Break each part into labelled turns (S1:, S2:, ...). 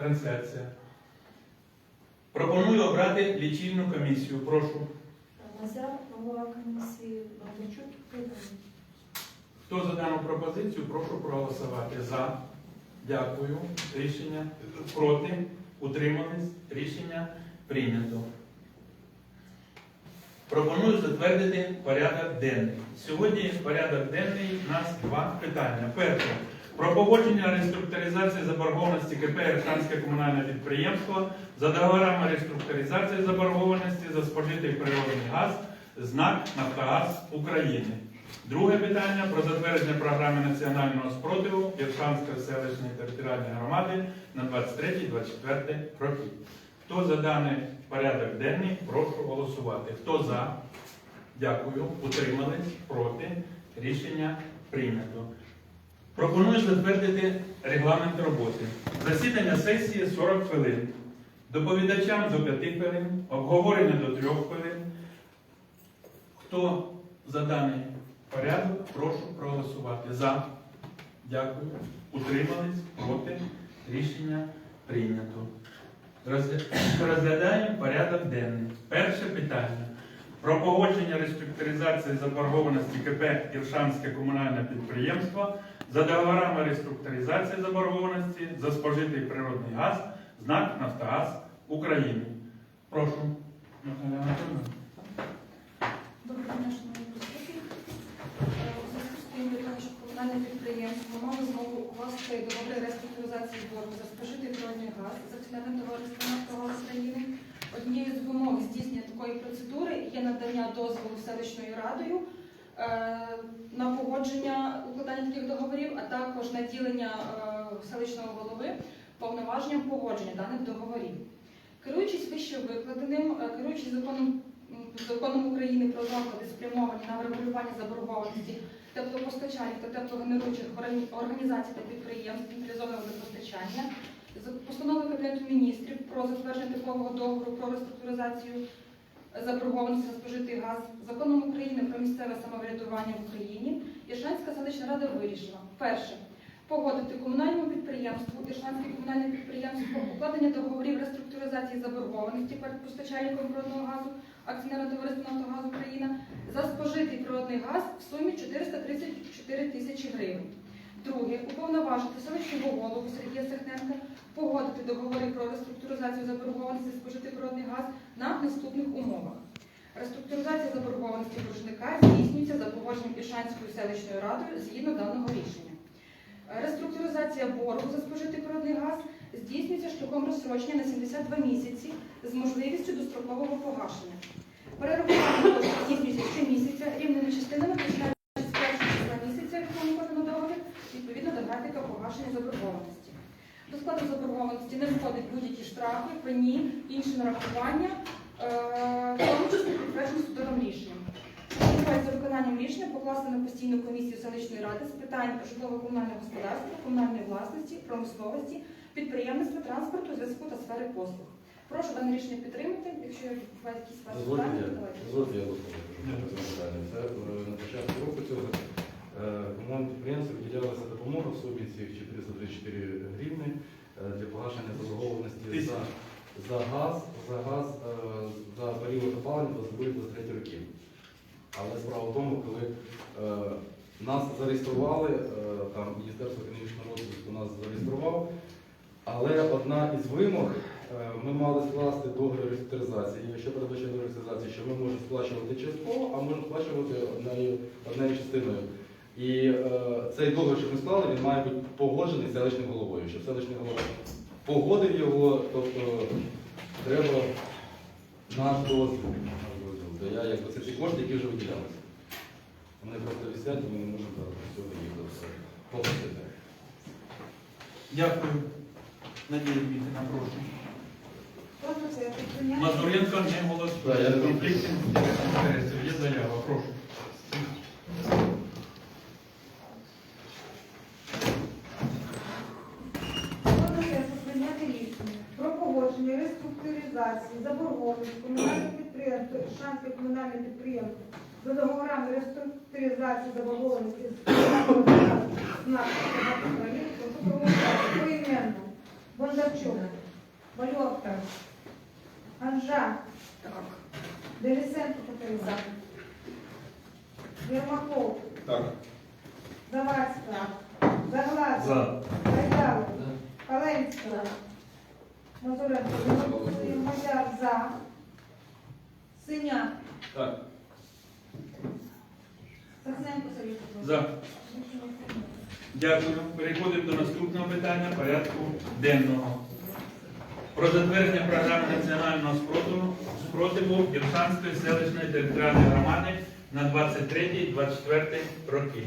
S1: Трансляція. Пропоную обрати лічильну комісію. Прошу.
S2: Назар, голова комісії Бондарчук,
S1: Хто за дану пропозицію, прошу проголосувати. За. Дякую. Рішення проти. Утримались. Рішення прийнято. Пропоную затвердити порядок денний. Сьогодні порядок денний у нас два питання. Перше. Про погодження реструктуризації заборгованості КП «Іршанське комунальне підприємство за договорами реструктуризації заборгованості за спожитий природний газ знак Нафтогаз України. Друге питання про затвердження програми національного спротиву Іршанської селищної територіальної громади на 23-24 роки. Хто за даний порядок денний, прошу голосувати. Хто за? Дякую. Утримались? Проти? Рішення прийнято. Пропоную затвердити регламент роботи. Засідання сесії 40 хвилин. Доповідачам до 5 хвилин, обговорення до 3 хвилин. Хто за даний порядок, прошу проголосувати. За. Дякую. Утримались? Проти? Рішення прийнято. Розгля- Розглядаємо порядок денний. Перше питання. Про погодження реструктуризації заборгованості КП Іршанське комунальне підприємство за договорами реструктуризації заборгованості за спожитий природний газ знак Нафтогаз України. Прошу. Наталя Анатольовна.
S2: Доброго. Е, комунальне підприємство мало змогу укласти договори реструктуризації боргу за спожитий природний газ з акціонерним товариством «Нафтогаз України. Однією з вимог здійснення такої процедури є надання дозволу селищною радою на погодження укладання таких договорів, а також наділення е, селищного голови повноваженням погодження даних договорів. Керуючись вище викладеним, е, керуючись законом законом України про заходи, спрямовані на врегулювання заборгованості теплопостачальних та теплогенеруючих органі- організацій та підприємств централізованого водопостачання, за постановою Кабінету міністрів про затвердження типового договору про реструктуризацію заборгованості за спожитий газ, законом України про місцеве самоврядування в Україні, Іршанська селищна рада вирішила перше погодити комунальному підприємству Іршанське комунальне підприємство укладення договорів реструктуризації заборгованості перед постачальником природного газу акціонерного товариства «Нафтогаз Україна» за спожитий природний газ в сумі 434 тисячі гривень. Друге, уповноважити селищного голову Сергія Сахненка погодити договори про реструктуризацію заборгованості за спожитий природний газ на наступних умовах. Реструктуризація заборгованості боржника здійснюється за погодженням Іршанською селищною радою згідно даного рішення. Реструктуризація боргу за спожитий природний газ здійснюється шляхом розсрочення на 72 місяці з можливістю дострокового погашення. Перерахування здійснюється щомісяця рівними частинами, починаючи з першого числа місяця, в якому вказано договір, відповідно до графіка погашення заборгованості. До складу заборгованості не входять будь-які штрафи, пені, інші нарахування, е, в тому числі підтверджені судовим рішенням. Відбувається виконанням рішення покласти на постійну комісію селищної ради з питань житлово-комунального господарства, комунальної власності, промисловості, підприємництва, транспорту, зв'язку та сфери послуг. Прошу дане рішення підтримати. Якщо бувають якісь ваші питання, то давайте.
S3: дозвольте, я. Це е, на початку року цього комунальному підприємству виділялася допомога в сумі цих 434 гривни е, для погашення заборгованості за, за газ, за газ е, за період опалення 22-23 років. Але справа в тому, коли е, нас зареєстрували, е, там Міністерство економічного розвитку нас зареєстрував, але одна із вимог е, ми мали скласти договір реструктуризації. І що передбачає договір реструктуризації, що ми можемо сплачувати частково, а можемо сплачувати однею частиною. І е, цей договір, що ми склали, він має бути погоджений селищним головою. Щоб селищний голова погодив його, тобто треба наш дозвіл. Наш я, якби, це ці кошти, які вже виділялися. Вони просто висять, і ми не можемо зараз цього їх попросити.
S1: Дякую. Надія Дмитрівна, прошу. Мазуренко не
S3: Да, я
S1: голосує.
S3: не
S1: Конфлікт інтересів. Є заява. Прошу.
S4: Комітету прийняти рішення про погодження реструктуризації заборгованості комунального підприємства Шанське комунальне підприємство за договорами реструктуризації заборгованості з України поіменно. Бондарчук, Вальовка, Анжа, Денисенко Катерина, Єрмаков. Завадська, Заглад,
S5: За.
S4: Гайдалов, Каленська, Мазуренко, Мазяр за, Синяк,
S5: Так.
S4: Сахненко Сергій Петрович.
S1: За. Дякую. Переходимо до наступного питання порядку денного. Про затвердження програми національного спротиву, спротиву Іршанської селищної територіальної громади на 23-24 роки.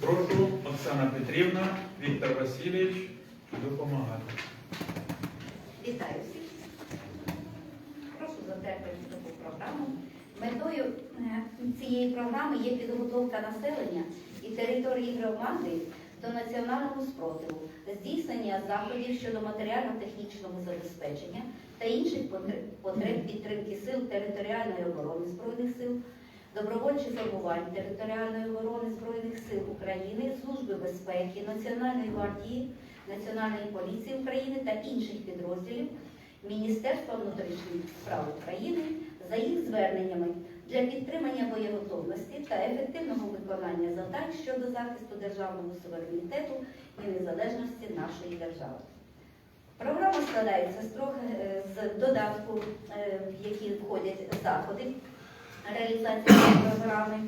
S1: Прошу Оксана Петрівна, Віктор Васильович допомагати.
S6: Вітаю всіх. Прошу затвердити таку програму. Метою е, цієї програми є підготовка населення і території громади до національного спротиву, здійснення заходів щодо матеріально-технічного забезпечення та інших потреб підтримки сил територіальної оборони Збройних сил, добровольчих формувань територіальної оборони Збройних сил України, Служби безпеки, Національної гвардії, Національної поліції України та інших підрозділів Міністерства внутрішніх справ України за їх зверненнями для підтримання боєготовності та ефективного виконання завдань щодо захисту державного суверенітету і незалежності нашої держави. Програма складається з е, додатку, е, в які входять заходи реалізації програми.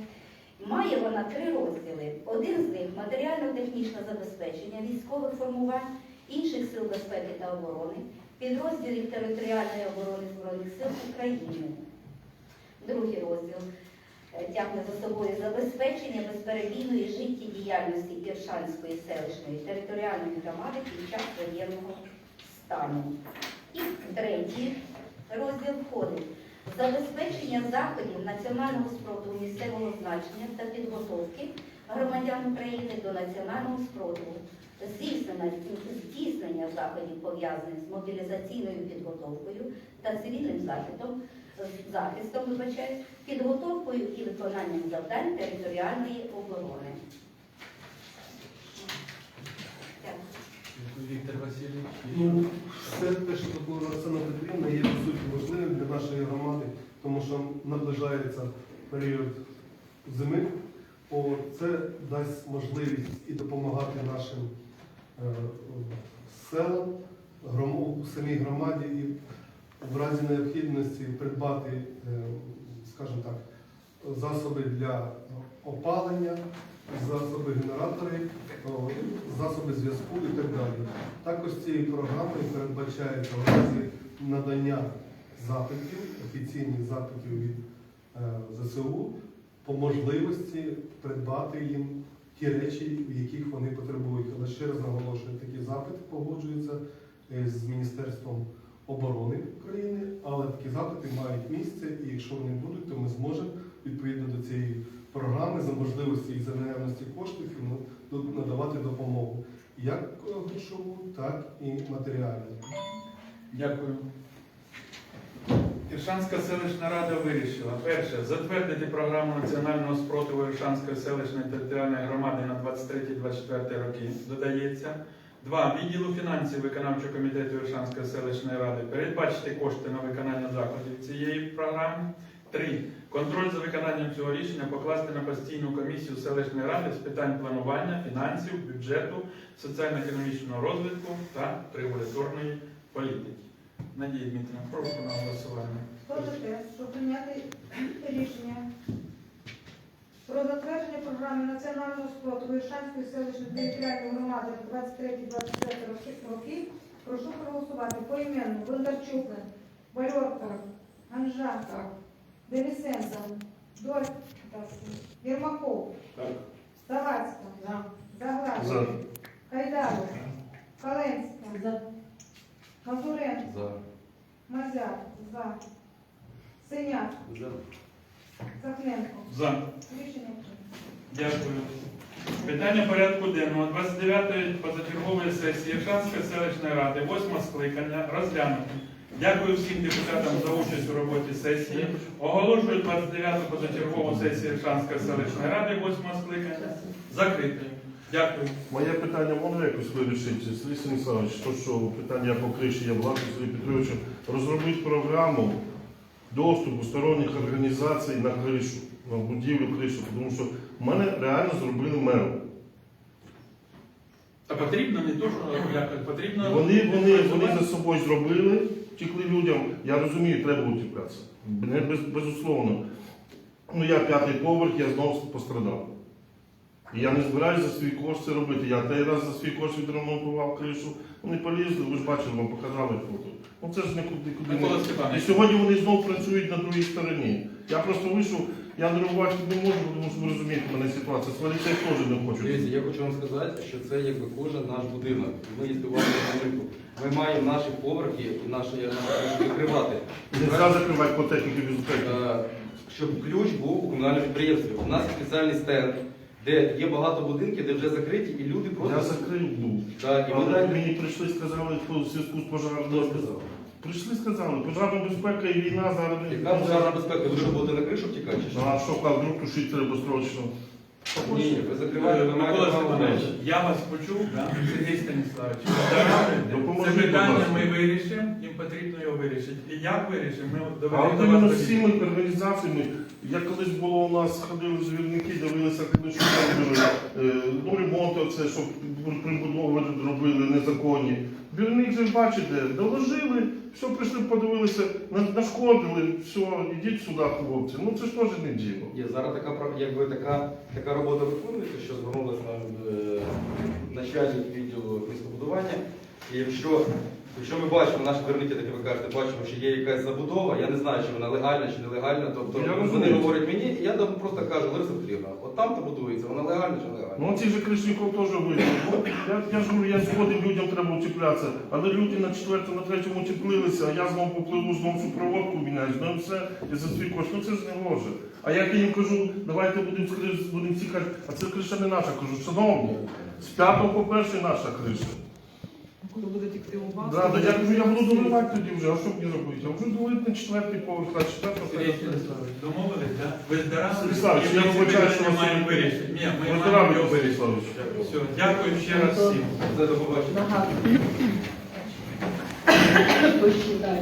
S6: Має вона три розділи. Один з них матеріально-технічне забезпечення військових формувань, інших сил безпеки та оборони, підрозділів територіальної оборони Збройних сил України. Другий розділ е, тягне за собою забезпечення безперебійної життєдіяльності Іршанської селищної територіальної громади під час воєнного стану. І третій розділ входить забезпечення заходів національного спротиву місцевого значення та підготовки громадян України до національного спротиву, здійснення, заходів пов'язаних з мобілізаційною підготовкою та цивільним захистом, захистом підготовкою і виконанням завдань територіальної оборони. Дякую.
S7: Ну, все те, що зробила Оксана Петрівна, є по суті важливим для нашої громади, тому що наближається період зими. О, Це дасть можливість і допомагати нашим е, селам, грому- самій громаді і в разі необхідності придбати, е, скажімо так, засоби для опалення, засоби генератори, засоби зв'язку і так далі. Також цією програмою передбачається в разі надання запитів, офіційних запитів від е, ЗСУ, по можливості придбати їм ті речі, яких вони потребують. Але ще раз наголошую, такі запити погоджуються е, з Міністерством оборони України, але такі запити мають місце, і якщо вони будуть, то ми зможемо відповідно до цієї програми за можливості і за наявності коштів надавати допомогу як е, грошову, так і матеріальну.
S1: Дякую. Іршанська селищна рада вирішила перше затвердити програму національного спротиву Іршанської селищної територіальної громади на 23-24 роки. Додається. Два. Відділу фінансів виконавчого комітету Іршанської селищної ради передбачити кошти на виконання заходів цієї програми. Три. Контроль за виконанням цього рішення покласти на постійну комісію селищної ради з питань планування, фінансів, бюджету, соціально-економічного розвитку та регуляторної політики. Надія Дмитрівна, прошу на голосування.
S4: Хто за щоб прийняти рішення про затвердження програми національного спротиву Іршанської селищної територіальної громади на 23-24 роки, прошу проголосувати поіменно. Бондарчук, Вальорка, Анжа, Денисенко, Доль, Єрмаков,
S5: Так.
S4: Завадська, Заглад,
S5: За.
S4: Кайдаров, Каленська, Мазуренко,
S3: За.
S4: Мазяр, за. Синяк,
S3: За.
S4: Захненко.
S1: За.
S4: Рішення прийнято.
S1: Дякую. Питання порядку денного 29-ї позачергової сесії Іршанської селищної ради, 8 скликання, розглянути. Дякую всім депутатам за участь у роботі сесії. Оголошую 29-ту позачергову сесію Іршанської селищної ради, 8 скликання, закритою. Дякую.
S5: Моє питання можна якось вирішити? Сергій Станіславович, то що питання по криші Яблаку Сергію Петровичу, розробити програму доступу сторонніх організацій на кришу, на будівлю кришу, тому що мене реально зробили меру.
S1: Та потрібно не то, що потрібно.
S5: Вони, вони, вони за собою зробили, втекли людям. Я розумію, треба утікатися. Без, безусловно. Ну я п'ятий поверх, я знову пострадав. І я не збираюся за свій кошт це робити. Я той раз за свій кошт відремонтував кришу. Вони полізли, ви ж бачили, вам показали фото. Ну це ж нікуди куди не. І сьогодні вони знову працюють на другій стороні. Я просто вийшов, я нервувати не можу, тому що ви розумієте, в мене ситуація. Свалити теж не хочу.
S3: Дивіться, я хочу вам сказати, що це якби кожен наш будинок. Ми уважні на ринку. Ми маємо наші поверхи і наші наші викривати.
S5: Нельзя закривати по техніці безпеки.
S3: Е, Щоб ключ був у комунальному підприємстві. У нас спеціальний стенд, де є багато будинків, де вже закриті, і люди
S5: Я закрив був.
S3: Так, і ми
S5: Але мені прийшли, сказали, по зв'язку з пожаром.
S3: Хто сказав?
S5: Прийшли, сказали, пожарна безпека і війна зараз
S3: Яка пожарна безпека? Ви що будете на кришу втікати? чи
S5: Ну а що, а вдруг тушити треба срочно?
S3: Ні, ви закриваєте, ви маєте
S1: Микола
S3: право.
S1: Степанович, я вас почув, да? Сергій Станіславович.
S5: Допоможіть,
S1: Це
S5: будь
S1: питання
S5: ласка.
S1: ми вирішимо, їм потрібно його вирішити. І як вирішимо, ми
S5: А
S1: доведемо
S5: от
S1: до
S5: іменно
S1: вас.
S5: з цими організаціями, як колись було у нас, ходили звірники, дивилися, коли що робили, е, ну ремонт, оце, щоб прибудови робили незаконні. Двірник же бачите, доложили, все, прийшли, подивилися, нашкодили, все, ідіть сюди, хлопці. Ну це ж теж не діло.
S3: Є зараз така якби така, така робота виконується, що звернулася на е, начальник відділу містобудування. І якщо, якщо ми бачимо, наші двірники, так як ви кажете, бачимо, що є якась забудова, я не знаю, чи вона легальна чи нелегальна. Тобто
S5: Я
S3: вони
S5: розумію.
S3: говорять мені, і я там просто кажу, Лариса Петрівна, от там то будується, вона легальна чи нелегальна.
S5: Ну, ці же Кришніков теж вийшли. Ну, я, я ж говорю, я згоден, людям треба утеплятися. Але люди на четвертому, на третьому утеплилися, а я знову попливу, знову всю проводку міняю, знову все, і за свій кошт. Ну це ж не може. А як я їм кажу, давайте будемо скриш- будемо а це криша не наша. Кажу, шановні, з п'ятого по перший наша криша.
S8: Коли буде тікти у вас,
S5: Да, да, я кажу, я буду доливати тоді вже, а що мені робити? Я вже долити на четвертий поверх, а
S1: Сергій Станіславович, домовились, так? Ви?
S5: Станіславович, я вибачаю, що вас
S1: маємо
S5: не-
S1: вирішити. Ні, ми маємо його вирішити. Все, дякую ще раз всім.
S3: за
S8: допомогу. Ось далі.